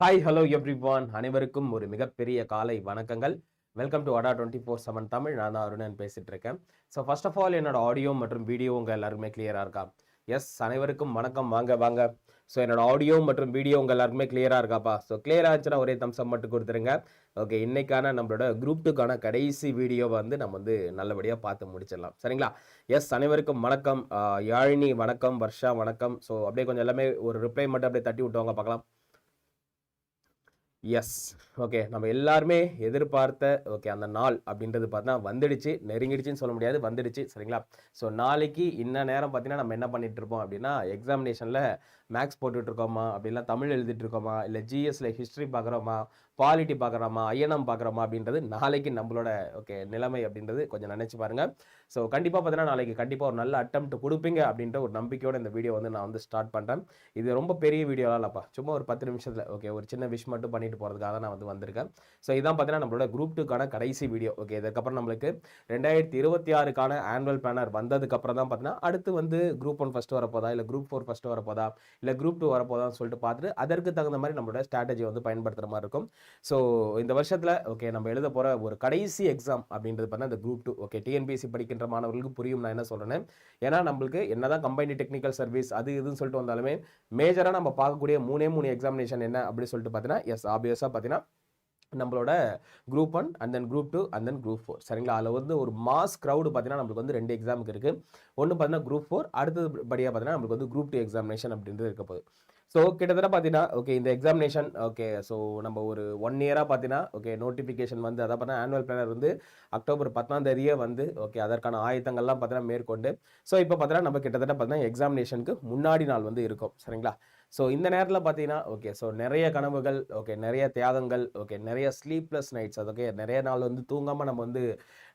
Hi hello everyone அனைவருக்கும் ஒரு மிகப்பெரிய காலை வணக்கங்கள். Welcome to Adda twenty four seven Tamil. நான் தான் அருணன் பேசிகிட்டு இருக்கேன் ஸோ ஃபர்ஸ்ட் ஆஃப் ஆல் என்னோட ஆடியோ மற்றும் வீடியோ உங்கள் எல்லாருமே கிளியராக இருக்கா? எஸ் அனைவருக்கும் வணக்கம். வாங்க வாங்க. ஸோ என்னோட ஆடியோ மற்றும் வீடியோ உங்கள் எல்லாருக்குமே கிளியராக இருக்காப்பா? ஸோ கிளியராக இருந்துச்சுன்னா ஒரே தம்சம் மட்டும் கொடுத்துருங்க. ஓகே இன்னைக்கான நம்மளோட குரூப் டூக்கான கடைசி வீடியோவை வந்து நம்ம வந்து நல்லபடியாக பார்த்து முடிச்சிடலாம். சரிங்களா? எஸ் அனைவருக்கும் வணக்கம். யாழினி வணக்கம் வர்ஷா வணக்கம். ஸோ அப்படியே கொஞ்சம் எல்லாமே ஒரு ரிப்ளை மட்டும் அப்படியே தட்டி விட்டுவாங்க பார்க்கலாம். எஸ் ஓகே நம்ம எல்லாருமே எதிர்பார்த்த ஓகே அந்த நாள் அப்படின்றது பார்த்தா வந்துடுச்சு நெருங்கிடுச்சுன்னு சொல்ல முடியாது வந்துடுச்சு. சரிங்களா? ஸோ நாளைக்கு இன்ன நேரம் பார்த்தீங்கன்னா நம்ம என்ன பண்ணிட்டு இருப்போம் அப்படின்னா எக்ஸாமினேஷனில் மேக்ஸ் போட்டுட்ருக்கோமா? இருக்கோமா தமிழ் எழுதிட்டு இருக்கோமா இல்லை ஜிஎஸ்ல ஹிஸ்ட்ரி பார்க்குறோமா? பாலிட்டி பார்க்குறோமா? ஐஎன்எம் பார்க்குறோமா? அப்படின்றது நாளைக்கு நம்மளோட ஓகே நிலைமை அப்படின்றது கொஞ்சம் நினச்சி பாருங்கள் ஸோ கண்டிப்பாக பார்த்தீங்கன்னா நாளைக்கு கண்டிப்பாக ஒரு நல்ல அட்டம் கொடுப்பீங்க அப்படின்ற ஒரு நம்பிக்கையோட இந்த வீடியோ வந்து நான் வந்து ஸ்டார்ட் பண்ணுறேன் இது ரொம்ப பெரிய வீடியோலாம் இல்லைப்பா. சும்மா ஒரு பத்து நிமிஷத்தில் ஓகே ஒரு சின்ன விஷ் மட்டும் பண்ணிட்டு போகிறதுக்காக நான் வந்து வந்திருக்கேன். ஸோ இதான் பார்த்தீங்கன்னா நம்மளோட குரூப் டூக்கான கடைசி வீடியோ ஓகே இதுக்கப்புறம் நம்மளுக்கு ரெண்டாயிரத்தி இருபத்தி ஆறுக்கான ஆனுவல் பேனர் வந்ததுக்கப்புறம் தான் பார்த்தீங்கன்னா அடுத்து வந்து குரூப் ஒன் ஃபஸ்ட்டு வரப்போதா? இல்லை குரூப் ஃபோர் ஃபஸ்ட்டு வரப்போதா? இல்லை குரூப் டூ வரப்போதான்னு சொல்லிட்டு பார்த்துட்டு அதற்கு தகுந்த மாதிரி நம்மளோட ஸ்ட்ராட்டஜி வந்து பயன்படுத்துகிற மாதிரி இருக்கும். ஸோ இந்த வருஷத்தில் ஓகே நம்ம எழுத போகிற ஒரு கடைசி எக்ஸாம் அப்படின்றது பார்த்தா இந்த குரூப் டூ ஓகே டிஎன்பிஎஸ்சி படிக்கின்ற மாணவர்களுக்கு புரியும். நான் என்ன சொல்கிறேன்னு ஏன்னா நம்மளுக்கு என்னதான் கம்பைனி டெக்னிக்கல் சர்வீஸ் அது இதுன்னு சொல்லிட்டு வந்தாலுமே மேஜராக நம்ம பார்க்கக்கூடிய மூணே மூணு எக்ஸாமினேஷன் என்ன அப்படின்னு சொல்லிட்டு பார்த்தீங்கன்னா எஸ் ஆப்வியஸாக பார்த்தீங்கன்னா நம்மளோட group one and then group two and then group four சரிங்களா? அதில் வந்து ஒரு மாஸ் க்ரௌடு பார்த்தீங்கன்னா நம்மளுக்கு வந்து ரெண்டு எக்ஸாமுக்கு இருக்குது ஒன்று பார்த்தீங்கன்னா குரூப் ஃபோர் அடுத்தது படியாக பார்த்தீங்கன்னா நம்மளுக்கு வந்து குரூப் டூ எக்ஸாமினேஷன் அப்படின்றது இருக்க போகுது. ஸோ கிட்டத்தட்ட பார்த்தீங்கன்னா ஓகே இந்த எக்ஸாமினேஷன் ஓகே ஸோ நம்ம ஒரு ஒன் இயராக பார்த்தீங்கன்னா ஓகே நோட்டிஃபிகேஷன் வந்து அதை பார்த்தா ஆனுவல் பிளானர் வந்து அக்டோபர் பத்தாம் தேதியே வந்து ஓகே அதற்கான ஆயத்தங்கள்லாம் பார்த்தீங்கன்னா மேற்கொண்டு ஸோ இப்போ பார்த்தீங்கன்னா நம்ம கிட்டத்தட்ட பார்த்தீங்கன்னா எக்ஸாமினேஷனுக்கு முன்னாடி நாள் வந்து இருக்கும். சரிங்களா? ஸோ இந்த நேரத்தில் பார்த்தீங்கன்னா ஓகே ஸோ நிறைய கனவுகள் ஓகே நிறைய தியாகங்கள் ஓகே நிறைய ஸ்லீப்லெஸ் நைட்ஸ் அது ஓகே நிறைய நாள் வந்து தூங்காமல் நம்ம வந்து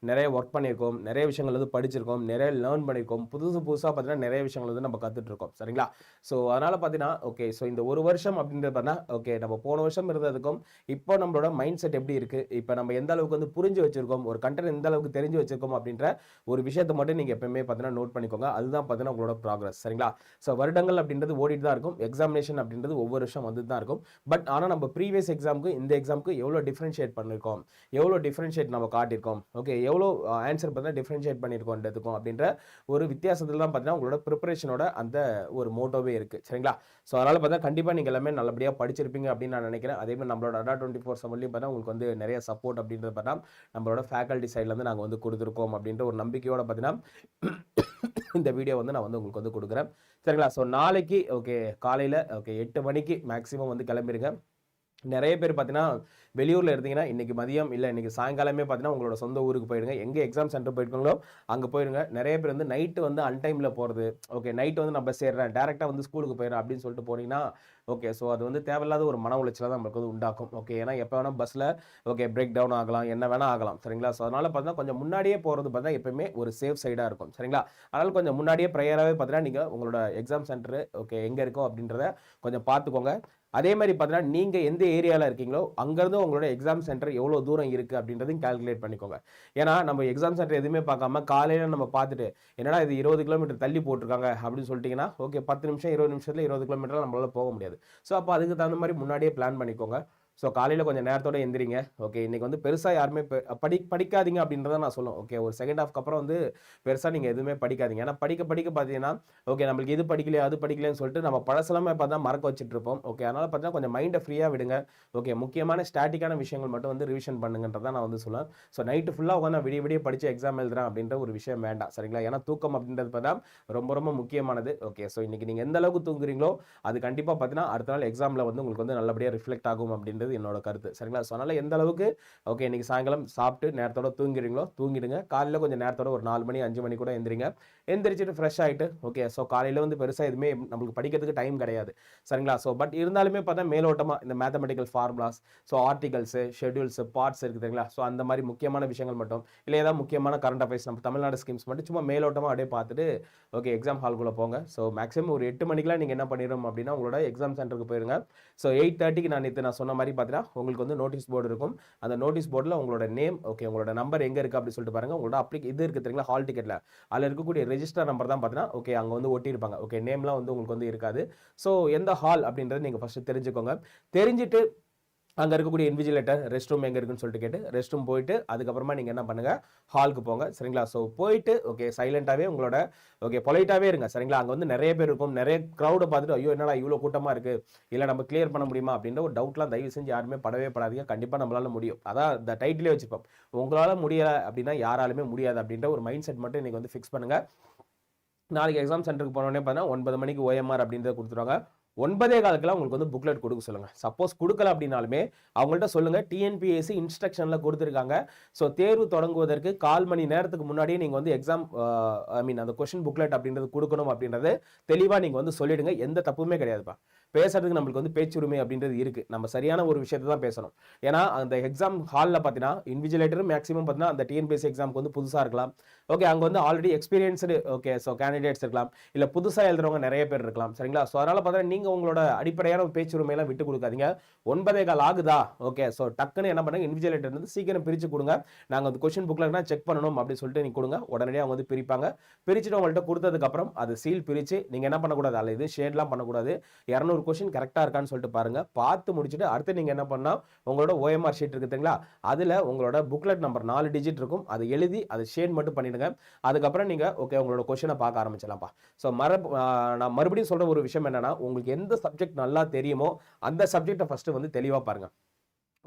நிறைய ஒர்க் பண்ணியிருக்கோம் நிறைய விஷயங்கள் வந்து படிச்சிருக்கோம் நிறைய லேர்ன் பண்ணியிருக்கோம். புதுசு புதுசாக பார்த்தீங்கன்னா நிறைய விஷயங்கள் வந்து நம்ம கற்றுட்ருக்கோம் சரிங்களா? ஸோ அதனால் பார்த்தீங்கன்னா ஓகே ஸோ இந்த ஒரு வருஷம் அப்படின்றது பார்த்தா ஓகே நம்ம போன வருஷம் இருந்ததுக்கும் இப்போ நம்மளோட மைண்ட் செட் எப்படி இருக்குது இப்போ நம்ம எந்த அளவுக்கு வந்து புரிஞ்சு வச்சிருக்கோம் ஒரு கண்டென்ட் எந்த அளவுக்கு தெரிஞ்சு வச்சிருக்கோம் அப்படின்ற ஒரு விஷயத்தை மட்டும் நீங்கள் எப்பயுமே பார்த்தீங்கன்னா நோட் பண்ணிக்கோங்க. அதுதான் பார்த்தீங்கன்னா உங்களோட ப்ராக்ரஸ் சரிங்களா? ஸோ வருடங்கள் அப்படின்றது ஓடிட்டு தான் இருக்கும். எக்ஸாமினேஷன் அப்படின்றது ஒவ்வொரு வருஷம் வந்து தான் இருக்கும். பட் ஆனால் நம்ம ப்ரீவியஸ் எக்ஸாமுக்கு இந்த எக்ஸாமுக்கு எவ்வளோ டிஃப்ரென்ஷியேட் பண்ணியிருக்கோம் எவ்வளோ டிஃப்ரென்ஷியேட் நம்ம காட்டியிருக்கோம்? ஓகே எவ்வளோ ஆன்சர் பார்த்தீங்கன்னா டிஃப்ரென்ஷியேட் பண்ணியிருக்கோன்றதுக்கும் அப்படின்ற ஒரு வித்தியாசத்தில் தான் பார்த்தீங்கன்னா உங்களோட ப்ரிப்பரேஷனோட அந்த ஒரு மோட்டோவே இருக்குது சரிங்களா? ஸோ அதனால் பார்த்தா கண்டிப்பாக நீங்கள் எல்லாமே நல்லபடியாக படிச்சிருப்பீங்க அப்படின்னு நான் நினைக்கிறேன். அதே மாதிரி நம்மளோட அடா டுவெண்ட்டி ஃபோர் செவன்லையும் பார்த்தா உங்களுக்கு வந்து நிறைய சப்போர்ட் அப்படின்றது பார்த்தா நம்மளோட ஃபேக்கல்ட்டி சைட்லேருந்து நாங்கள் வந்து கொடுத்துருக்கோம் அப்படின்ற ஒரு நம்பிக்கையோட பார்த்தீங்கன்னா இந்த வீடியோ வந்து நான் வந்து உங்களுக்கு வந்து கொடுக்குறேன். சரிங்களா? ஸோ நாளைக்கு ஓகே காலையில் ஓகே எட்டு மணிக்கு மேக்ஸிமம் வந்து கிளம்பிருங்க. நிறைய பேர் பார்த்தீங்கன்னா வெளியூரில் இருந்தீங்கன்னா இன்றைக்கி மதியம் இல்லை இன்றைக்கி சாயங்காலமே பார்த்தீங்கன்னா உங்களோட சொந்த ஊருக்கு போயிடுங்க. எங்கே எக்ஸாம் சென்டர் போயிருக்கீங்களோ அங்கே போயிடுங்க நிறைய பேர் வந்து நைட்டு வந்து அன்டைமில் போகிறது ஓகே நைட்டு வந்து நான் பஸ் ஏறுறேன். டேரெக்டாக வந்து ஸ்கூலுக்கு போயிடுறேன் அப்படின்னு சொல்லிட்டு போனீங்கன்னா ஓகே ஸோ அது வந்து தேவையில்லாத ஒரு மன உளைச்சலை தான் நம்மளுக்கு வந்து உண்டாக்கும். ஓகே ஏன்னா எப்போ வேணால் பஸ்ஸில் ஓகே பிரேக் டவுன் ஆகலாம். என்ன வேணால் ஆகலாம். சரிங்களா? ஸோ அதனால் பார்த்தீங்கன்னா கொஞ்சம் முன்னாடியே போகிறது பார்த்தா எப்பவுமே ஒரு சேஃப் சைடாக இருக்கும். சரிங்களா? அதனால் கொஞ்சம் முன்னாடியே ப்ரேயராகவே பார்த்தீங்கன்னா நீங்கள் உங்களோட எக்ஸாம் சென்டர் ஓகே எங்கே இருக்கோ அப்படின்றத கொஞ்சம் பார்த்துக்கோங்க அதே மாதிரி பார்த்தீங்கன்னா நீங்கள் எந்த ஏரியாவில் இருக்கீங்களோ அங்கேருந்து உங்களோட எக்ஸாம் சென்டர் எவ்வளோ தூரம் இருக்குது அப்படின்றதையும் கால்குலேட் பண்ணிக்கோங்க. ஏன்னா நம்ம எக்ஸாம் சென்டர் எதுவுமே பார்க்காம காலையில் நம்ம பார்த்துட்டு என்னடா இது இருபது கிலோமீட்டர் தள்ளி போட்டிருக்காங்க? அப்படின்னு சொல்லிட்டீங்கன்னா ஓகே பத்து நிமிஷம் இருபது நிமிஷத்தில் இருபது கிலோமீட்டர் நம்மளால போக முடியாது. ஸோ அப்போ அதுக்கு தகுந்த மாதிரி முன்னாடியே பிளான் பண்ணிக்கோங்க. ஸோ காலையில் கொஞ்சம் நேரத்தோட எந்திரிங்க. ஓகே இன்றைக்கி வந்து பெருசாக யாருமே படி படிக்காதீங்க அப்படின்றத நான் சொல்லும் ஓகே ஒரு செகண்ட் ஹாஃப்க்கு அப்புறம் வந்து பெருசாக நீங்கள் எதுவுமே படிக்காதீங்க. ஏன்னா படிக்க படிக்க பார்த்தீங்கன்னா ஓகே நம்மளுக்கு இது படிக்கலையே அது படிக்கலைன்னு சொல்லிட்டு நம்ம பழசெல்லாமே பார்த்தா மறக்க வச்சுட்டு இருப்போம் ஓகே அதனால் பார்த்தீங்கன்னா கொஞ்சம் மைண்டை ஃப்ரீயாக விடுங்க. ஓகே முக்கியமான ஸ்டாட்டிக்கான விஷயங்கள் மட்டும் வந்து ரிவிஷன் பண்ணுங்கன்றதான் நான் வந்து சொல்லுவேன் ஸோ நைட்டு ஃபுல்லாக உட்காந்து விடிய விடிய படித்து எக்ஸாம் எழுதுறேன் அப்படின்ற ஒரு விஷயம் வேண்டாம். சரிங்களா? ஏன்னா தூக்கம் அப்படின்றது பார்த்தா ரொம்ப ரொம்ப முக்கியமானது. ஓகே ஸோ இன்றைக்கி நீங்கள் எந்த அளவுக்கு தூங்குறீங்களோ அது கண்டிப்பாக பார்த்தீங்கன்னா அடுத்த நாள் எக்ஸாமில் வந்து உங்களுக்கு வந்து நல்லபடியாக ரிஃப்ளெக்ட் ஆகும் அப்படின்றது என்னோட கருத்து. சரிங்களா? ஸோ அதனால் எந்த அளவுக்கு ஓகே இன்றைக்கி சாயங்காலம் சாப்பிட்டு நேரத்தோட தூங்கிடுங்களோ தூங்கிடுங்க. காலையில் கொஞ்சம் நேரத்தோட ஒரு நாலு மணி அஞ்சு மணி கூட எந்திரிங்க. எந்திரிச்சிட்டு ஃப்ரெஷ் ஆகிட்டு ஓகே ஸோ காலையில் வந்து பெருசாக எதுவுமே நம்மளுக்கு படிக்கிறதுக்கு டைம் கிடையாது. சரிங்களா? ஸோ பட் இருந்தாலுமே பார்த்தா மேலோட்டமாக இந்த mathematical formulas so articles schedules parts இருக்குது சரிங்களா ஸோ அந்த மாதிரி முக்கியமான விஷயங்கள் மட்டும் இல்லை ஏதாவது முக்கியமான கரண்ட் அஃபேர்ஸ் நம்ம தமிழ்நாடு ஸ்கீம்ஸ் மட்டும் சும்மா மேலோட்டமாக அப்படியே பார்த்துட்டு ஓகே எக்ஸாம் ஹால்குள்ளே போங்க. ஸோ மேக்ஸிமம் ஒரு எட்டு மணிக்கெலாம் நீங்கள் என்ன பண்ணிடும் அப்படின்னா உங்களோட எக்ஸாம் சென்டருக்கு போயிருங்க. ஸோ எயிட் தேர்ட்டிக்கு நான் நேற்று நான் சொன்ன மாதிரி பார்த்தீங்கன்னா உங்களுக்கு வந்து நோட்டீஸ் போர்டு இருக்கும். அந்த நோட்டீஸ் போர்டில் உங்களோட நேம் ஓகே உங்களோட நம்பர் எங்கே இருக்குது அப்படி சொல்லிட்டு பாருங்கள் உங்களோட அப்ளிக் இது இருக்குது தெரியுங்களா ஹால் டிக்கெட்டில் அதில் இருக்கக்கூடிய ரெஜிஸ்டர் நம்பர் தான் பார்த்தீங்கன்னா ஓகே அங்கே வந்து ஒட்டியிருப்பாங்க. ஓகே நேம்லாம் வந்து உங்களுக்கு வந்து இருக்காது. ஸோ எந்த ஹால் அப்படின்றத நீங்கள் ஃபஸ்ட்டு தெரிஞ்சுக்கோங்க. தெரிஞ்சுட்டு அங்கே இருக்கக்கூடிய இன்விஜிலேட்டர் ரெஸ்ட் ரூம் எங்கே இருக்குன்னு சொல்லிட்டு கேட்டு ரெஸ்ட் ரூம் போயிட்டு அதுக்கப்புறமா நீங்கள் என்ன பண்ணுங்கள் ஹாலுக்கு போங்க. சரிங்களா? ஸோ போயிட்டு ஓகே சைலண்ட்டாகவே உங்களோட ஓகே பொலைட்டாகவே இருங்க. சரிங்களா? அங்கே வந்து நிறைய பேர் இருக்கும். நிறைய க்ரௌடை பார்த்துட்டு ஐயோ என்னடா இவ்வளோ கூட்டமாக இருக்குது இல்லை நம்ம கிளியர் பண்ண முடியுமா? அப்படின்ற ஒரு டவுட்லாம் தயவு செஞ்சு யாருமே படவே படாதீங்க. கண்டிப்பாக நம்மளால முடியும். அதான் இந்த டைட்டிலே வச்சுப்போம் உங்களால் முடியலை அப்படின்னா யாராலுமே முடியாது அப்படின்ற ஒரு மைண்ட் செட் மட்டும் இன்றைக்கி வந்து ஃபிக்ஸ் பண்ணுங்கள் நாளைக்கு எக்ஸாம் சென்டருக்கு போனோடனே பார்த்தீங்கன்னா ஒன்பது மணிக்கு ஓஎம்ஆர் அப்படின்றத கொடுத்துருவாங்க. ஒன்பதே காலத்தில் உங்களுக்கு வந்து புக்லெட் கொடுக்க சொல்லுங்கள் சப்போஸ் கொடுக்கல அப்படின்னாலுமே அவங்கள்ட்ட சொல்லுங்கள் டிஎன்பிஎஸ்சி இன்ஸ்ட்ரக்ஷனில் கொடுத்துருக்காங்க. ஸோ தேர்வு தொடங்குவதற்கு கால் மணி நேரத்துக்கு முன்னாடியே நீங்கள் வந்து எக்ஸாம் ஐ மீன் அந்த கொஷின் புக்லெட் அப்படின்றது கொடுக்கணும் அப்படின்றது தெளிவாக நீங்கள் வந்து சொல்லிடுங்க. எந்த தப்புமே கிடையாதுப்பா. பேசுறதுக்கு நம்மளுக்கு வந்து பேச்சுரிமை அப்படின்றது இருக்குது நம்ம சரியான ஒரு விஷயத்தை தான் பேசணும். ஏன்னா அந்த எக்ஸாம் ஹாலில் பார்த்தீங்கன்னா இன்விஜிலேட்டர் மேக்ஸிமம் பார்த்தீங்கன்னா அந்த டிஎன்பிஎஸ்சி எக்ஸாமுக்கு வந்து புதுசாக இருக்கலாம். ஓகே அங்கே வந்து already experienced okay so candidates இருக்கலாம். இல்லை புதுசாக எழுதுறவங்க நிறைய பேர் இருக்கலாம். சரிங்களா? ஸோ அதனால் பார்த்தீங்கன்னா நீங்கள் உங்களோட அடிப்படையான பேச்சுரிமையெல்லாம் விட்டு கொடுக்காதீங்க. ஒன்பதே கால் ஆகுதா? ஓகே ஸோ டக்குன்னு என்ன பண்ணுங்க? இன்விஜிலேட்டர் வந்து சீக்கிரம் பிரித்து கொடுங்க. நாங்கள் அந்த கொஷின் புக்கில் செக் பண்ணணும் அப்படின்னு சொல்லிட்டு நீங்கள் கொடுங்க. உடனடியாக அவங்க வந்து பிரிப்பாங்க. பிரிச்சுட்டு உங்கள்கிட்ட கொடுத்ததுக்கப்புறம் அது சீல் பிரித்து நீங்கள் என்ன பண்ணக்கூடாது? அல்ல இது ஷேட்லாம் பண்ணக்கூடாது. இரநூறு கொஷின் கரெக்டாக இருக்கான்னு சொல்லிட்டு பாருங்க. பார்த்து முடிச்சுட்டு அடுத்து நீங்கள் என்ன பண்ணால் உங்களோட ஓஎம்ஆர் ஷீட் இருக்குதுங்களா அதில் உங்களோட புக்லெட் நம்பர் நாலு டிஜிட் இருக்கும். அதை எழுதி அதை ஷேட் மட்டும் பண்ணிவிடுங்க அதுக்கப்புறம் நீங்கள் ஓகே உங்களோட கொஷினை பார்க்க ஆரம்பிச்சிடலாம்ப்பா. ஸோ மர நான் மறுபடியும் சொல்கிற ஒரு விஷயம் என்னென்னா உங்களுக்கு எந்த சப்ஜெக்ட் நல்லா தெரியுமோ அந்த சப்ஜெக்டை ஃபஸ்ட்டு வந்து தெளிவாக பாருங்கள்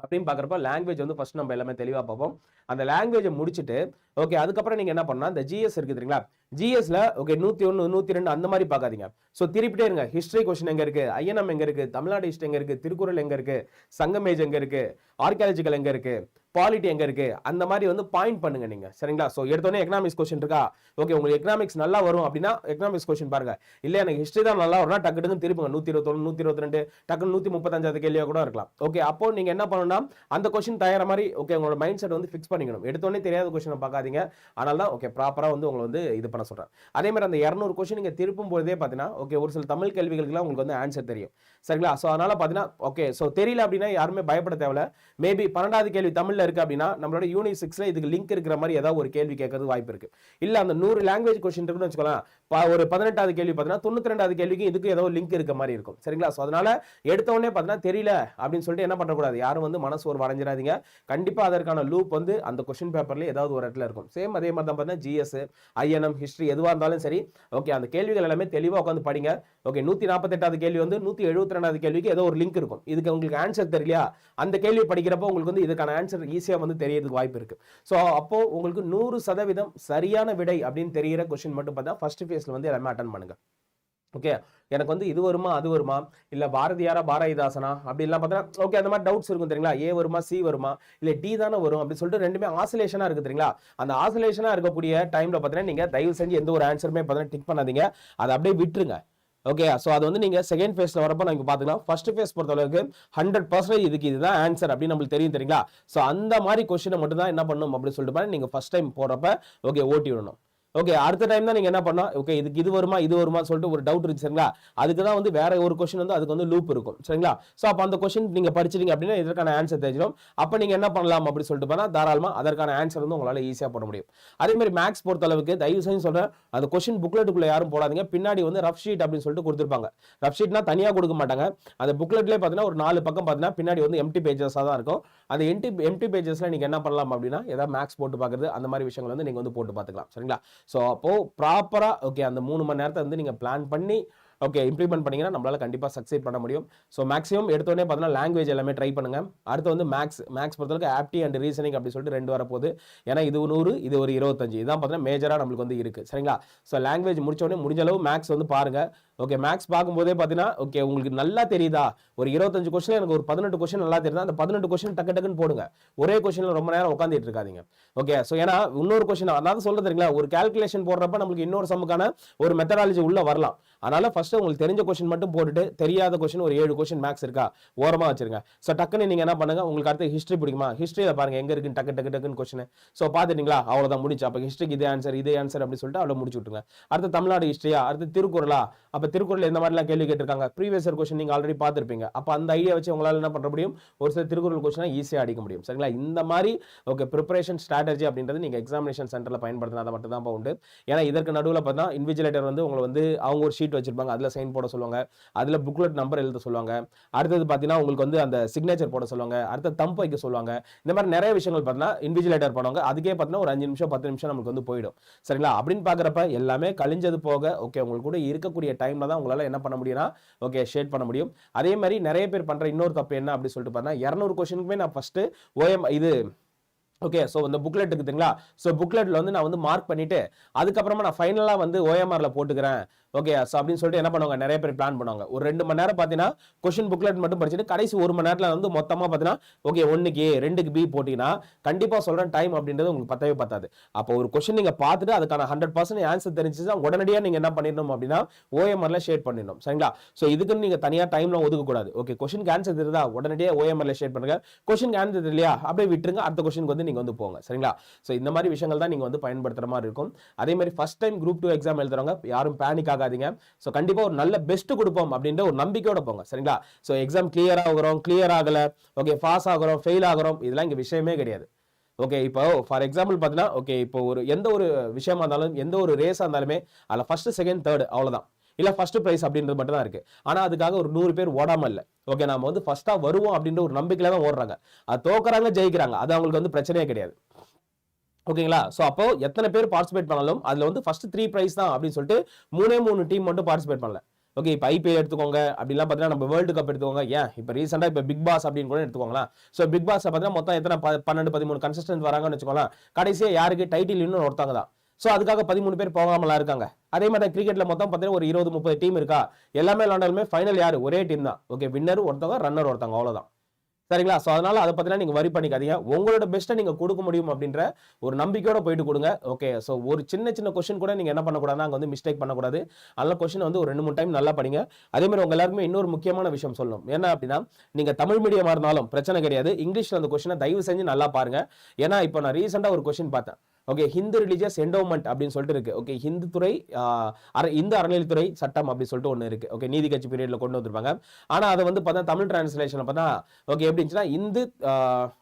அப்படின்னு பார்க்குறப்ப லாங்குவேஜ் வந்து ஃபஸ்ட் நம்ம எல்லாமே தெளிவாக பார்ப்போம். அந்த லாங்குவேஜை முடிச்சுட்டு ஓகே அதுக்கப்புறம் நீங்கள் என்ன பண்ணலாம்? இந்த ஜிஎஸ் இருக்குது தெரியுங்களா? ஜிஎஸ்ல ஓகே நூற்றி ஒன்று நூற்றி ரெண்டு அந்த மாதிரி பார்க்காதீங்க. ஸோ திருப்பிட்டே இருங்க. ஹிஸ்ட்ரி கொஸ்டின் எங்கே இருக்குது ஐஎன்எம் எங்கே இருக்குது தமிழ்நாடு ஹிஸ்ட்ரி எங்கே இருக்குது திருக்குறள் எங்கே இருக்குது சங்கமேஜ் எங்கே இருக்குது ஆர்கியாலஜிக்கல் எங்கே இருக்குது பாலிட்டி எங்கே இருக்குது அந்த மாதிரி வந்து பாயிண்ட் பண்ணுங்க நீங்கள் சரிங்களா? ஸோ எடுத்தோடனே எக்கனாமிக்ஸ் கொஸ்டின் இருக்கா? ஓகே உங்களுக்கு எக்கனாமிக்ஸ் நல்லா வரும் அப்படின்னா எக்கனாமிக்ஸ் கொஸ்டின் பாருங்க. இல்லை எனக்கு ஹிஸ்ட்ரி தான் நல்லா வரும்னா டக்கு டக்குன்னு திருப்புங்க. நூற்றி இருபத்தொன்று நூற்றி இருபத்தி ரெண்டு டக்குன்னு நூற்றி முப்பத்தஞ்சாவது கேள்வியாக கூட இருக்கலாம். ஓகே அப்போ நீங்கள் என்ன பண்ணணும்னா அந்த கொஸ்டின் தயார மாதிரி ஓகே உங்களோட மைண்ட் செட் வந்து ஃபிக்ஸ் பண்ணிக்கணும். எடுத்தோடனே தெரியாத கொஸ்டினை பார்க்காதீங்க. அதனால தான் ஓகே ப்ராப்பராக வந்து உங்களை வந்து இது பண்ண சொல்கிறேன் அதே மாதிரி அந்த இரநூறு கொஸ்டின் நீங்கள் திருப்பும் போதே பார்த்தீங்கன்னா ஓகே ஒரு சில தமிழ் கேள்விகளுக்குலாம் உங்களுக்கு வந்து ஆன்சர் தெரியும். சரிங்களா? ஸோ அதனால் பார்த்தீங்கன்னா ஓகே ஸோ தெரியல அப்படின்னா யாருமே பயப்பட தேவையில்ல. மேபி பன்னெண்டாவது கேள்வி தமிழில் இருக்குது அப்படின்னா நம்மளோட யூனிட் சிக்ஸில் இதுக்கு லிங்க் இருக்கிற மாதிரி ஏதாவது ஒரு கேள்வி கேட்கறது வாய்ப்பு இருக்கு. இல்லை அந்த நூறு லாங்குவேஜ் கொஸ்டின் இருக்குன்னு வச்சுக்கலாம் ஒரு பதினெட்டாவது கேள்வி பார்த்தீங்கன்னா தொண்ணூற்றி ரெண்டாவது கேள்விக்கு இதுக்கு ஏதோ லிங்க் இருக்க மாதிரி இருக்கும். சரிங்களா? ஸோ அதனால எடுத்த உடனே பார்த்தீங்கன்னா தெரியல அப்படின்னு சொல்லிட்டு என்ன பண்ணக்கூடாது? யாரும் வந்து மனசு ஒரு வரைஞ்சிடாதீங்க. கண்டிப்பாக அதற்கான லூப் வந்து அந்த கொஸ்டின் பேப்பர்ல ஏதாவது ஒரு இடத்துல இருக்கும். சேம் அதே மாதிரி தான் பார்த்தீங்கன்னா ஜிஎஸ் ஐஎன்எம் ஹிஸ்ட்ரி எதுவாக இருந்தாலும் சரி ஓகே அந்த கேள்விகள் எல்லாமே தெளிவாக உட்காந்து படிங்க. ஓகே நூற்றி நாற்பத்தெட்டாவது கேள்வி வந்து நூற்றி எழுபத்தி ரெண்டாவது கேள்விக்கு ஏதோ ஒரு லிங்க் இருக்கும். இதுக்கு உங்களுக்கு ஆன்சர் தெரியலையா? அந்த கேள்வி படிக்கிறப்போ உங்களுக்கு வந்து இதுக்கான ஆன்சர் ஈஸியாக வந்து தெரியறதுக்கு வாய்ப்பு இருக்கு. ஸோ அப்போ உங்களுக்கு நூறு சதவீதம் சரியான விடை அப்படின்னு தெரியிற கொஸ்டின் மட்டும் பார்த்தா ஃபர்ஸ்ட் ஃபேஸில் வந்து எல்லாமே அட்டன் பண்ணுங்க. ஓகே எனக்கு வந்து இது வருமா அது வருமா? இல்ல பாரதியாரா பாரதிதாசனா? அப்படிலாம் பார்த்தீங்கன்னா ஓகே அந்த மாதிரி டவுட்ஸ் இருக்கும் தெரியுங்களா? ஏ வருமா சி வருமா? இல்லை டி தானே வரும் அப்படின்னு சொல்லிட்டு ரெண்டுமே ஆசிலேஷனா இருக்கு தெரியுங்களா? அந்த ஆசிலேஷனா இருக்கக்கூடிய டைம்ல பார்த்தீங்கன்னா நீங்க தயவு செஞ்சு எந்த ஒரு ஆன்சருமே பார்த்தீங்கன்னா டிக் பண்ணாதீங்க. அதை அப்படியே விட்டுருங்க. ஓகே ஸோ அது வந்து நீங்க செகண்ட் ஃபேஸ்ல வரப்போ நம்ம பார்த்துக்கலாம். ஃபர்ஸ்ட் ஃபேஸ் பொறுத்தளவுக்கு ஹண்ட்ரட் பர்சன்டேஜ் இதுக்கு இதுதான் ஆன்சர் அப்படின்னு நம்மளுக்கு தெரியும் தெரியுங்களா? ஸோ அந்த மாதிரி கொஸ்டினை மட்டும் தான் என்ன பண்ணணும் அப்படின்னு சொல்லிட்டு பாருங்க. நீங்க ஃபர்ஸ்ட் டைம் போகிறப்ப ஓகே ஓட்டி விடணும். ஓகே அடுத்த டைம் தான் நீங்க என்ன பண்ணா ஓகே இதுக்கு இது வருமா இது வருமா சொல்லிட்டு ஒரு டவுட் இருக்கு சரிங்களா? அதுக்கு தான் வந்து வேற ஒரு கொஸ்டின் வந்து அதுக்கு வந்து லூப் இருக்கும் சரிங்களா? ஸோ அப்போ அந்த கொஸ்டின் நீங்க படிச்சிட்டீங்க அப்படின்னா இதற்கான ஆன்சர் தெரிஞ்சிடும். அப்போ நீங்க என்ன பண்ணலாம் அப்படின்னு சொல்லிட்டு போனா தாராளமா அதற்கான ஆன்சர் வந்து உங்களால ஈஸியா போட முடியும். அதே மாதிரி மேக்ஸ் பொறுத்த அளவுக்கு தயவு செஞ்சு சொல்றேன் அந்த கொஸ்டின் புக்லெட்டுக்குள்ள யாரும் போடாதீங்க. பின்னாடி வந்து ரஃப் ஷீட் அப்படின்னு சொல்லிட்டு கொடுத்துருப்பாங்க. ரஃப் ஷீட்னா தனியாக கொடுக்க மாட்டாங்க. அந்த புக்லெட்லேயே பார்த்தீங்கன்னா ஒரு நாலு பக்கம் பார்த்தீங்கன்னா பின்னாடி வந்து எம்டி பேஜஸாக தான் இருக்கும். அந்த எம்டி எம்டி பேஜஸ்ல நீங்க என்ன பண்ணலாம் அப்படின்னா ஏதாவது மேக்ஸ் போட்டு பார்க்குறது அந்த மாதிரி விஷயங்கள் வந்து நீங்க வந்து போட்டு பார்த்துக்கலாம் சரிங்களா? ஸோ அப்போது ப்ராப்பராக ஓகே அந்த மூணு மணி நேரத்தை வந்து நீங்கள் பிளான் பண்ணி ஓகே இம்ப்ளிமெண்ட் பண்ணீங்கன்னா நம்மளால் கண்டிப்பாக சக்சீட் பண்ண முடியும். ஸோ மேக்ஸிமம் எடுத்தோடனே பார்த்தீங்கன்னா லாங்குவேஜ் எல்லாமே ட்ரை பண்ணுங்க. அடுத்து வந்து மேக்ஸ் மேக்ஸ் பொறுத்தளவுக்கு ஆப்டி அண்ட் ரீசனிங் அப்படி சொல்லிட்டு ரெண்டு வரப்போகுது. ஏன்னா இது நூறு இது ஒரு இருபத்தஞ்சு. இதான் பார்த்தீங்கன்னா மேஜராக நம்மளுக்கு வந்து இருக்கு. சரிங்களா? ஸோ லாங்குவேஜ் முடிச்ச முடிஞ்சளவு முடிஞ்ச அளவு மேக்ஸ் வந்து பாருங்கள் ஓகே மேக்ஸ் பார்க்கும்போதே பார்த்தீங்கன்னா ஓகே உங்களுக்கு நல்லா தெரியுதா? ஒரு இருபத்தஞ்சு கொஸ்டின் எனக்கு ஒரு பதினெட்டு கொஸ்டின் நல்லா தெரியுதா? அந்த பதினெட்டு கொஸ்டின் டக்கு டக்குன்னு போடுங்க. ஒரே கொஸ்டினில் ரொம்ப நேரம் உட்காந்துட்டு இருக்காதிங்க. ஓகே ஸோ ஏன்னா இன்னொரு கொஸ்டின் அதாவது சொல்றது தெரியுங்களா? ஒரு கால்குலேஷன் போடுறப்ப நம்மளுக்கு இன்னொரு சமுக்கான ஒரு மெத்தடாலஜி உள்ளே வரலாம். அதனால ஃபர்ஸ்ட் உங்களுக்கு தெரிஞ்ச கொஸ்டின் மட்டும் போட்டுட்டு தெரியாத கொஸ்டின் ஒரு ஏழு கொஸ்டின் மேக்ஸ் இருக்கா? ஓரமாக வச்சிருங்க. ஸோ டக்குன்னு நீங்கள் என்ன பண்ணுங்க? உங்களுக்கு அடுத்து ஹிஸ்ட்ரி பிடிக்குமா? ஹிஸ்ட்ரியில் பாருங்க எங்க இருக்குன்னு டக்கு டக்கு டக்குன்னு கொஸ்டின் ஸோ பார்த்துட்டீங்களா அவ்வளோதான் முடிச்சு. அப்போ ஹிஸ்ட்ரிக்கு இதே ஆன்சர் இதே ஆன்சர் அப்படி சொல்லிட்டு அவ்வளோ முடிச்சு விட்டுருங்க. அடுத்து தமிழ்நாடு ஹிஸ்ட்ரியா அடுத்து திருக்குறளா? அப்போ திருக்குறள் எந்த மாதிரிலாம் கேள்வி கேட்டிருக்காங்க? ப்ரீவியஸ் கொஸ்டின் நீங்கள் ஆல்ரெடி பார்த்துருப்பீங்க. அப்போ அந்த ஐடியா வச்சு உங்களால் என்ன பண்ண முடியும்? ஒரு சில திருக்குறள் கொஸ்டினாக ஈஸியாக அடிக்க முடியும். சரிங்களா? இந்த மாதிரி ஓகே ப்ரிப்பரேஷன் ஸ்ட்ராட்டஜி அப்படின்றது நீங்கள் எக்ஸாமினேஷன் சென்டரில் பயன்படுத்தினா அதை மட்டும் தான் உண்டு. ஏன்னா இதற்கு நடுவில் பார்த்தா இன்விஜிலேட்டர் வந்து உங்களை வந்து அவங்க ஒரு ஷீட் வச்சிருப்பாங்க. அதில் சைன் போட சொல்லுவாங்க. அதில் புக்லெட் நம்பர் எழுத சொல்லுவாங்க. அடுத்தது பார்த்தீங்கன்னா உங்களுக்கு வந்து அந்த சிக்னேச்சர் போட சொல்லுவாங்க. அடுத்த தம்ப் வைக்க சொல்லுவாங்க. இந்த மாதிரி நிறைய விஷயங்கள் பார்த்தீங்கன்னா இன்விஜிலேட்டர் பண்ணுவாங்க. அதுக்கே பார்த்தீங்கன்னா ஒரு அஞ்சு நிமிஷம் பத்து நிமிஷம் நமக்கு வந்து போயிடும். சரிங்களா? அப்படின்னு பார்க்குறப்ப எல்லாமே கழிஞ்சது போக ஓகே உங்களுக்கு கூட இருக்கக்கூடிய டைம் டைமில் தான் உங்களால் என்ன பண்ண முடியும்னா ஓகே ஷேட் பண்ண முடியும். அதே மாதிரி நிறைய பேர் பண்ணுற இன்னொரு தப்பு என்ன அப்படின்னு சொல்லிட்டு பார்த்தா இரநூறு கொஷனுக்குமே நான் ஃபஸ்ட்டு ஓஎம் இது ஓகே ஸோ இந்த புக்லெட் இருக்குதுங்களா ஸோ புக்லெட்டில் வந்து நான் வந்து மார்க் பண்ணிவிட்டு அதுக்கப்புறமா நான் ஃபைனலாக வந்து ஓஎம்ஆரில் போட்டுக்கிறேன். ஓகே ஸோ அப்படின்னு சொல்லிட்டு என்ன பண்ணுவாங்க? நிறைய பேர் பிளான் பண்ணுவாங்க. ஒரு ரெண்டு மணி நேரம் பார்த்தீங்கன்னா கொஷின் புக்லெட் மட்டும் படிச்சுட்டு கடைசி ஒரு மணி நேரத்தில் வந்து மொத்தமாக பார்த்தீங்கன்னா ஓகே ஒன்றுக்கு ரெண்டுக்கு பி போட்டிங்கன்னா கண்டிப்பாக சொல்கிறேன் டைம் அப்படின்றது உங்களுக்கு பத்தவே பத்தாது. அப்போ ஒரு கொஷின் நீங்கள் பார்த்துட்டு அதுக்கான ஹண்ட்ரட் பர்சன்ட் ஆன்சர் தெரிஞ்சுச்சுன்னா உடனடியாக நீங்கள் என்ன பண்ணிடணும் அப்படின்னா ஓஎம்ஆரில் ஷேட் பண்ணிடணும். சரிங்களா? ஸோ இதுக்குன்னு நீங்கள் தனியாக டைம்லாம் ஒதுக்கக்கூடாது. ஓகே கொஷினுக்கு ஆன்சர் தெரியுதா? உடனடியாக ஓஎம்ஆர்ல ஷேட் பண்ணுங்கள் கொஷினுக்கு ஆன்சர் இல்லையா அப்படியே விட்டுருங்க. அடுத்த கொஷினுக்கு வந்து நீங்கள் வந்து போங்க. சரிங்களா? ஸோ இந்த மாதிரி விஷயங்கள் தான் நீங்கள் வந்து பயன்படுத்துகிற மாதிரி இருக்கும். அதே மாதிரி first time group two exam எழுதுறவங்க யாரும் பேனிக் ஆகாதீங்க. ஸோ கண்டிப்பாக ஒரு நல்ல பெஸ்ட் கொடுப்போம் அப்படின்ற ஒரு நம்பிக்கையோட போங்க. சரிங்களா? ஸோ எக்ஸாம் கிளியர் ஆகுறோம் கிளியர் ஆகலை. ஓகே பாஸ் ஆகுறோம் ஃபெயில் ஆகுறோம். இதெல்லாம் இங்கே விஷயமே கிடையாது. ஓகே இப்போ ஃபார் எக்ஸாம்பிள் பார்த்தீங்கன்னா ஓகே இப்போ ஒரு எந்த ஒரு விஷயமா இருந்தாலும் எந்த ஒரு ரேஸாக இருந்தாலுமே அதில் ஃபர்ஸ்ட் செகண்ட் தேர்ட் அவ்வளோதான் இல்லை ஃபர்ஸ்ட் ப்ரைஸ் அப்படின்றது மட்டும் தான் இருக்குது ஆனால் அதுக்காக ஒரு நூறு பேர் ஓடாமல் இல்லை. ஓகே நம்ம வந்து ஃபஸ்ட்டாக வருவோம் அப்படின்ற ஒரு நம்பிக்கையில தான் ஓடுறாங்க. அது தோக்குறாங்க ஜெயிக்கிறாங்க. அது அவங்களுக்கு வந்து பிரச்சனையே கிடையாது. ஓகேங்களா ஸோ அப்போ எத்தனை பேர் பார்ட்டிசிபேட் பண்ணாலும் அதில் வந்து ஃபர்ஸ்ட் த்ரீ ப்ரைஸ் தான் அப்படின்னு சொல்லிட்டு மூணே மூணு டீம் மட்டும் பார்ட்டிசிபேட் பண்ணல. ஓகே இப்போ ஐபிஎல் எடுத்துக்கோங்க. அப்படிலாம் பார்த்தீங்கன்னா நம்ம வேர்ல்டு கப் எடுத்துக்கோங்க. ஏன்? இப்போ ரீசெண்டாக இப்போ பிக் பாஸ் அப்படின்னு கூட எடுத்துக்கோங்களேன். ஸோ பிக் பாஸ் பார்த்தீங்கன்னா மொத்தம் எத்தனை பன்னெண்டு பதிமூணு கன்சிஸ்டன்ட் வராங்கன்னு வச்சுக்கோங்களேன். கடைசியாக யாருக்கு? டைட்டில் இன்னும் ஒருத்தாங்க தான். ஸோ அதுக்காக பதிமூணு பேர் போகாமலாம் இருக்காங்க. அதே மாதிரி கிரிக்கெட்டில் மொத்தம் பார்த்தீங்கன்னா ஒரு இருபது முப்பது டீம் இருக்கா? எல்லாமே விளாண்டாலுமே ஃபைனல் யார்? ஒரே டீம் தான். ஓகே வின்னர் ஒருத்தவங்க ரன்னர் ஒருத்தவங்க. அவ்வளோதான் சரிங்களா? ஸோ அதனால் அதை பற்றினா நீங்கள் வரி பண்ணிக்காதீங்க. உங்களோட பெஸ்ட்டை நீங்கள் கொடுக்க முடியும் அப்படின்ற ஒரு நம்பிக்கையோட போயிட்டு கொடுங்க. ஓகே ஸோ ஒரு சின்ன சின்ன கொஷின் கூட நீங்கள் என்ன பண்ணக்கூடாதுன்னா அங்கே வந்து மிஸ்டேக் பண்ணக்கூடாது. நல்ல கொஷின் வந்து ஒரு ரெண்டு மூணு டைம் நல்லா படிங்க. அதே மாதிரி உங்க இன்னொரு முக்கியமான விஷயம் சொல்லணும். என்ன அப்படின்னா நீங்கள் தமிழ் மீடியமாக இருந்தாலும் பிரச்சனை கிடையாது. இங்கிலீஷில் அந்த கொஷினை தயவு செஞ்சு நல்லா பாருங்கள் ஏன்னா இப்போ நான் ரீசெண்டாக ஒரு கொஷின் பார்த்தேன். ஓகே ஹிந்து ரிலீஜியஸ் என்டோமெண்ட் அப்படின்னு சொல்லிட்டு இருக்கு. ஓகே ஹிந்து துறை ஆஹ், இந்து அறநிலைத்துறை சட்டம் அப்படின்னு சொல்லிட்டு ஒன்று இருக்கு. ஓகே நீதி கட்சி பீரியட்ல கொண்டு வந்திருப்பாங்க. ஆனால் அதை வந்து பார்த்தா தமிழ் டிரான்ஸ்லேஷன் பார்த்தா ஓகே எப்படி இருந்துச்சுன்னா இந்து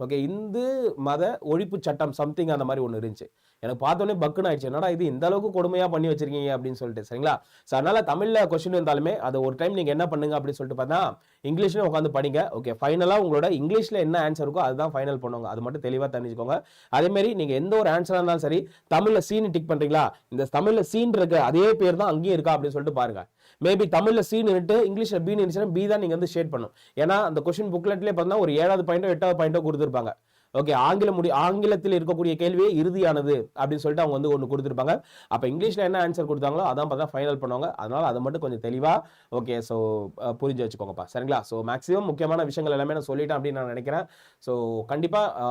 ஓகே இந்து மத ஒழிப்பு சட்டம் சம்திங் அந்த மாதிரி ஒன்று இருந்துச்சு. எனக்கு பார்த்தோன்னே பக்குன்னு ஆயிடுச்சு. என்னடா இது இந்த அளவுக்கு கொடுமையாக பண்ணி வச்சிருக்கீங்க அப்படின்னு சொல்லிட்டு சரிங்களா? ஸோ அதனால தமிழில் கொஸ்டின் இருந்தாலுமே அது ஒரு டைம் நீங்கள் என்ன பண்ணுங்க அப்படின்னு சொல்லிட்டு பார்த்தா இங்கிலீஷ்லேயும் உட்காந்து படிங்க. ஓகே ஃபைனலாக உங்களோட இங்கிலீஷில் என்ன ஆன்சர் இருக்கோ அதுதான் ஃபைனல் பண்ணுவாங்க. அது மட்டும் தெளிவாக தெரிஞ்சுக்கோங்க. அதேமாரி நீங்கள் எந்த ஒரு ஆன்சராக இருந்தாலும் சரி தமிழ்ல சீன் டிக் பண்றீங்களா? இந்த தமிழ்ல சீன் இருக்க அதே பேர் தான் அங்கேயும் இருக்கா அப்படின்னு சொல்லிட்டு பாருங்க. மேபி தமிழ்ல சீன் இருக்கு இங்கிலீஷ்ல பீன் இருந்துச்சுன்னா பி தான் நீங்க வந்து ஷேட் பண்ணும் ஏன்னா அந்த கொஸ்டின் புக்லெட்லேயே பார்த்தா ஒரு ஏழாவது பாயிண்டோ எட்டாவது பாயிண்டோ கொடுத்துருப்பாங்க. ஓகே ஆங்கில முடி ஆங்கிலத்தில் இருக்கக்கூடிய கேள்வியே இறுதியானது அப்படின்னு சொல்லிட்டு அவங்க வந்து ஒன்று கொடுத்துருப்பாங்க. அப்போ இங்கிலீஷில் என்ன ஆன்சர் கொடுத்தாங்களோ அதான் பார்த்தா ஃபைனல் பண்ணுவாங்க. அதனால் அதை மட்டும் கொஞ்சம் தெளிவாக ஓகே ஸோ புரிஞ்சு வச்சுக்கோங்கப்பா. சரிங்களா? ஸோ மேக்ஸிமம் முக்கியமான விஷயங்கள் எல்லாமே நான் சொல்லிட்டேன் அப்படின்னு நான் நினைக்கிறேன். ஸோ கண்டிப்பாக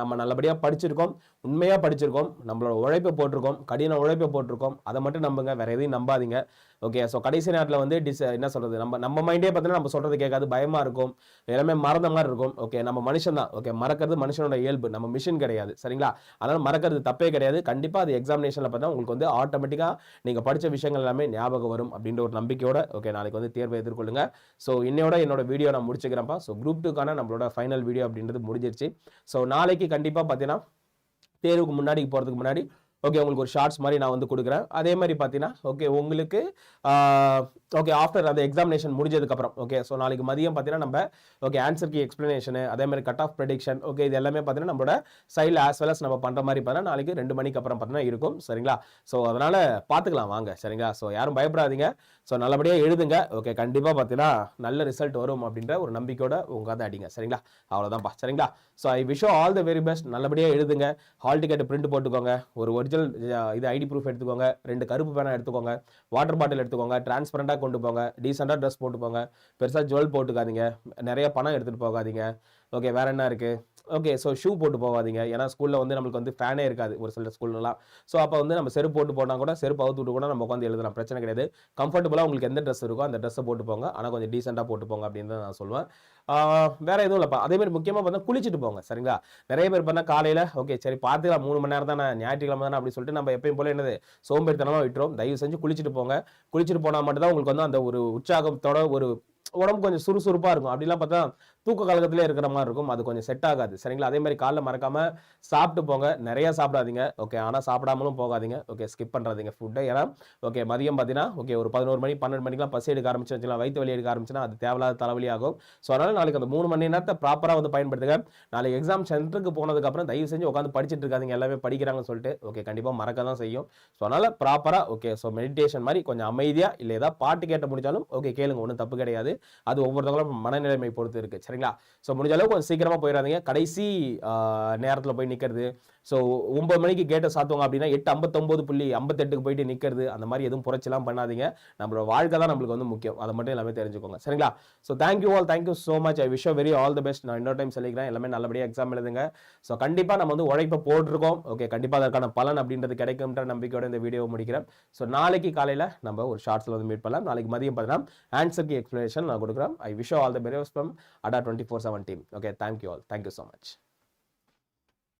நம்ம நல்லபடியாக படிச்சிருக்கோம். உண்மையாக படிச்சிருக்கோம். நம்மளோட உழைப்பை போட்டிருக்கோம். கடின உழைப்பை போட்டிருக்கோம். அதை மட்டும் நம்புங்க. வேற எதையும் நம்பாதீங்க. ஓகே ஸோ கடைசி நேரத்தில் வந்து டிஸ் என்ன சொல்கிறது நம்ம நம்ம மைண்டே பார்த்தீங்கன்னா நம்ம சொல்கிறது கேட்காது பயமாக இருக்கும். எல்லாமே மறந்த மாதிரி இருக்கும். ஓகே நம்ம மனுஷன் தான். ஓகே மறக்கிறது மனுஷனோட இயல்பு. நம்ம மிஷின் கிடையாது. சரிங்களா? அதனால் மறக்கிறது தப்பே கிடையாது. கண்டிப்பாக அது எக்ஸாமினேஷனில் பார்த்தா உங்களுக்கு வந்து ஆட்டோமேட்டிக்காக நீங்கள் படித்த விஷயங்கள் எல்லாமே ஞாபகம் வரும் அப்படின்ற ஒரு நம்பிக்கையோட ஓகே நாளைக்கு வந்து தேர்வை எதிர்கொள்ளுங்க. ஸோ இன்னையோட என்னோட வீடியோ நான் முடிச்சுக்கிறேன்ப்பா. ஸோ குரூப் டூக்கான நம்மளோட ஃபைனல் வீடியோ அப்படின்றது முடிஞ்சிருச்சு. ஸோ நாளைக்கு கண்டிப்பாக பார்த்தீங்கன்னா தேர்வுக்கு முன்னாடி போகிறதுக்கு முன்னாடி ஓகே உங்களுக்கு ஒரு ஷார்ட்ஸ் மாதிரி நான் வந்து கொடுக்குறேன். அதே மாதிரி பார்த்தீங்கன்னா ஓகே உங்களுக்கு ஓகே ஆஃப்டர் அந்த எக்ஸாமினேஷன் முடிஞ்சதுக்கப்புறம். ஓகே ஸோ நாளைக்கு மதியம் பார்த்தீங்கன்னா நம்ம ஓகே ஆன்சர் கி எக்ஸ்ப்ளனேஷனு அதே மாதிரி கட் ஆஃப் ப்ரெடிக்ஷன் ஓகே இது எல்லாமே பார்த்தீங்கன்னா நம்மளோட சைடில் ஆஸ் வெல் அஸ் நம்ம பண்ணுற மாதிரி பார்த்தீங்கன்னா நாளைக்கு ரெண்டு மணிக்கு அப்புறம் பார்த்தீங்கன்னா இருக்கும். சரிங்களா? ஸோ அதனால் பார்த்துக்கலாம் வாங்க. சரிங்களா? ஸோ யாரும் பயப்படாதீங்க. ஸோ நல்லபடியாக எழுதுங்க. ஓகே கண்டிப்பாக பார்த்தீங்கன்னா நல்ல ரிசல்ட் வரும் அப்படின்ற ஒரு நம்பிக்கையோட உங்கள் அதை அடிங்க. சரிங்களா? அவ்வளோதான்ப்பா சரிங்களா? So I wish all the very best நல்லபடியாக எழுதுங்க. ஹால் டிக்கெட் பிரிண்ட் போட்டுக்கோங்க. ஒரு ஒரிஜினல் இது ஐடி ப்ரூஃப் எடுத்துக்கோங்க. ரெண்டு கருப்பு பேனா எடுத்துக்கோங்க. வாட்டர் பாட்டில் எடுத்துக்கோங்க. டிரான்ஸ்பரண்டாக கொண்டு போங்க. டீசெண்டாக ட்ரெஸ் போட்டு போங்க. பெருசாக ஜுவல் போட்டுக்காதீங்க. நிறைய பணம் எடுத்துகிட்டு போகாதீங்க. ஓகே வேற என்ன இருக்குது ஓகே ஸோ ஷூ போட்டு போகாதீங்க. ஏன்னா ஸ்கூலில் வந்து நம்மளுக்கு வந்து ஃபேனே இருக்காது ஒரு சில ஸ்கூல்லலாம் ஸோ அப்போ வந்து நம்ம செருப்பு போட்டு போனால் கூட செருப்பு அவுத்து விட்டு கூட நம்ம உட்காந்து எழுதலாம். பிரச்சனை கிடையாது. கம்ஃபர்டபுளாக உங்களுக்கு எந்த ட்ரெஸ் இருக்கோ அந்த ட்ரெஸ்ஸை போட்டு போங்க. ஆனால் கொஞ்சம் டீசெண்டாக போட்டு போங்க அப்படின்னு தான் நான் சொல்லுவேன். வேற எதுவும் இல்லைப்பா. அதேமாதிரி முக்கியமாக பார்த்தா குளிச்சுட்டு போங்க சரிங்களா? நிறைய பேர் பண்ணால் காலையில் ஓகே சரி பார்த்துக்கலாம். மூணு மணி நேரம் தானே ஞாயிற்றுக்கிழமை தானே அப்படி சொல்லிட்டு நம்ம எப்பயும் போல என்னது சோம்பேறித்தனமாக விட்டுரும். தயவு செஞ்சு குளிச்சுட்டு போங்க. குளிச்சுட்டு போனால் மட்டும்தான் உங்களுக்கு வந்து அந்த ஒரு உற்சாகத்தோட ஒரு உடம்பு கொஞ்சம் சுறுசுறுப்பாக இருக்கும். அப்படிலாம் பார்த்தா தூக்க கழகத்திலே இருக்கிற மாதிரி இருக்கும். அது கொஞ்சம் செட் ஆகாது. சரிங்களா? அதே மாதிரி காலைல மறக்காம சாப்பிட்டு போங்க. நிறைய சாப்பிடாதீங்க. ஓகே ஆனால் சாப்பிடாமலும் போகாதீங்க. ஓகே ஸ்கிப் பண்ணுறாதீங்க ஃபுட்டை ஏன்னா ஓகே மதியம் பார்த்தீங்கன்னா ஓகே ஒரு பதினோரு மணி பன்னெண்டு மணிக்கெலாம் பசி எடுக்க ஆரம்பிச்சு வச்சுக்கலாம். வயிற்று வலி எடுக்க ஆரம்பிச்சுன்னா அது தேவையில்லாத தலைவலி ஆகும். ஸோ அதனால் நாளைக்கு அந்த மூணு மணி நேரத்தை ப்ராப்பராக வந்து பயன்படுத்துங்க. நாளைக்கு எக்ஸாம் சென்டருக்கு போனதுக்கப்புறம் தயவு செஞ்சு உட்காந்து படிச்சுட்டு இருக்காதீங்க. எல்லாமே படிக்கிறாங்கன்னு சொல்லிட்டு ஓகே கண்டிப்பாக மறக்க தான் செய்யும். ஸோ அதனால் ப்ராப்பராக ஓகே ஸோ மெடிடேஷன் மாதிரி கொஞ்சம் அமைதியாக இல்லை ஏதாவது பாட்டு கேட்ட முடிஞ்சாலும் ஓகே கேளுங்க. ஒன்றும் தப்பு கிடையாது. அது ஒவ்வொருத்தவங்களும் மனநிலைமை பொறுத்து இருக்குது சரிங்களா? ஸோ முடிஞ்ச அளவுக்கு கொஞ்சம் சீக்கிரமாக போயிடாதீங்க கடைசி நேரத்தில் போய் நிற்கிறது ஸோ ஒன்பது மணிக்கு கேட்டை சாத்துவாங்க அப்படின்னா எட்டு ஐம்பத்தொம்போது புள்ளி ஐம்பத்தெட்டுக்கு போயிட்டு நிற்கிறது அந்த மாதிரி எதுவும் புரட்சிலாம் பண்ணாதீங்க. நம்மளோட வாழ்க்கை தான் நம்மளுக்கு வந்து முக்கியம். அதை மட்டும் எல்லாமே தெரிஞ்சுக்கோங்க. சரிங்களா? So thank you all thank you so much I wish very all the best நான் இன்னொரு டைம் சொல்லிக்கிறேன். எல்லாமே நல்லபடியாக எக்ஸாம் எழுதுங்க. ஸோ கண்டிப்பாக நம்ம வந்து உழைப்பை போட்டிருக்கோம். ஓகே கண்டிப்பாக அதற்கான பலன் அப்படின்றது கிடைக்கும்ன்ற நம்பிக்கையோட இந்த வீடியோ முடிக்கிறேன். ஸோ நாளைக்கு காலையில் நம்ம ஒரு ஷார்ட்ஸில் வந்து மீட் பண்ணலாம். நாளைக்கு மதியம் பார்த்தீங்கன்னா ஆன்சருக்கு எக்ஸ்பிளேஷன் நான் கொடுக்குறேன். I wish all the the best 24 7 team. Okay, thank you all. Thank you so much.